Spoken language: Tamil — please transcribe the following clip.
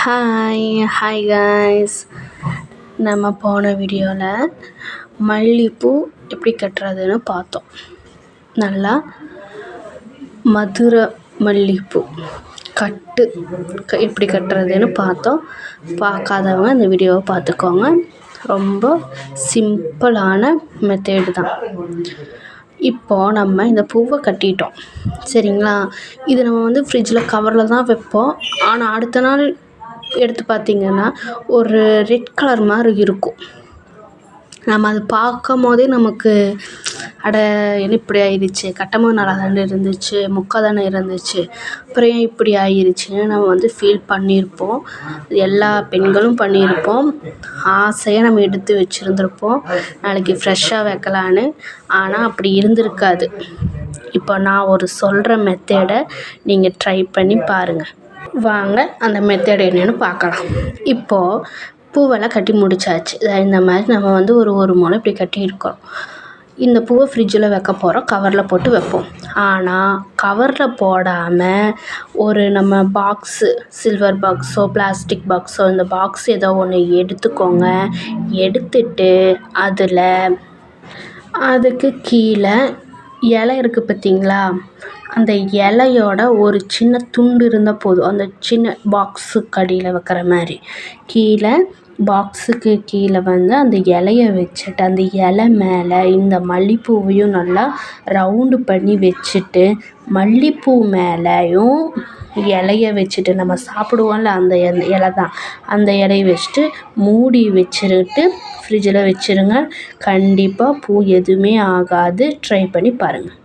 ஹாய் ஹாய் காய்ஸ் நம்ம போன வீடியோவில் மல்லிகைப்பூ எப்படி கட்டுறதுன்னு பார்த்தோம். நல்லா மதுரை மல்லிகைப்பூ கட்டு க எப்படி கட்டுறதுன்னு பார்த்தோம். பார்க்காதவங்க இந்த வீடியோவை பார்த்துக்கோங்க. ரொம்ப சிம்பிளான மெத்தேடு தான். இப்போது நம்ம இந்த பூவை கட்டிட்டோம். சரிங்களா? இது நம்ம வந்து ஃப்ரிட்ஜில் கவரில் தான் வைப்போம். ஆனால் அடுத்த நாள் எடுத்து பார்த்திங்கன்னா ஒரு ரெட் கலர் மாதிரி இருக்கும். நம்ம அது பார்க்கும் போதே நமக்கு அட என்ன இப்படி ஆயிடுச்சு கட்டமும் நல்லா தானே இருந்துச்சு முக்கால் தானே இருந்துச்சு. அப்புறம் ஏன் இப்படி ஆயிடுச்சுன்னு நம்ம வந்து ஃபீல் பண்ணியிருப்போம். எல்லா பெண்களும் பண்ணியிருப்போம். ஆசையாக நம்ம எடுத்து வச்சுருந்துருப்போம். நாளைக்கு ஃப்ரெஷ்ஷாக வைக்கலான்னு ஆனால் அப்படி இருந்திருக்காது. இப்போ நான் ஒரு சொல்கிற மெத்தேடை நீங்கள் ட்ரை பண்ணி பாருங்கள் வாங்க அந்த மெத்தட் என்னென்னு பார்க்கலாம். இப்போது பூவெல்லாம் கட்டி முடிச்சாச்சு. இந்த மாதிரி நம்ம வந்து ஒரு ஒரு மூலம் இப்படி கட்டியிருக்கோம் இந்த பூவை ஃப்ரிட்ஜில் வைக்க போகிறோம் கவரில் போட்டு வைப்போம். ஆனால் கவரில் போடாமல் ஒரு நம்ம பாக்ஸு சில்வர் பாக்ஸோ பிளாஸ்டிக் பாக்ஸோ இந்த பாக்ஸ் ஏதோ ஒன்று எடுத்துக்கோங்க. எடுத்துட்டு அதில் அதுக்கு கீழே இலை இருக்குது பார்த்தீங்களா? அந்த இலையோட ஒரு சின்ன துண்டு இருந்தால் போதும். அந்த சின்ன பாக்ஸுக்கு அடியில் வைக்கிற மாதிரி. கீழே பாக்ஸுக்கு கீழே வந்து அந்த இலைய வச்சுட்டு அந்த இலை மேலே இந்த மல்லிப்பூவையும் நல்லா ரவுண்டு பண்ணி வச்சுட்டு மல்லிப்பூ மேலேயும் இலைய வச்சுட்டு நம்ம சாப்பிடுவோம்ல அந்த இலை தான். அந்த இலைய வச்சுட்டு மூடி வச்சுட்டு ஃப்ரிட்ஜில் வச்சுருங்க. கண்டிப்பாக பூ எதுவுமே ஆகாது. ட்ரை பண்ணி பாருங்கள்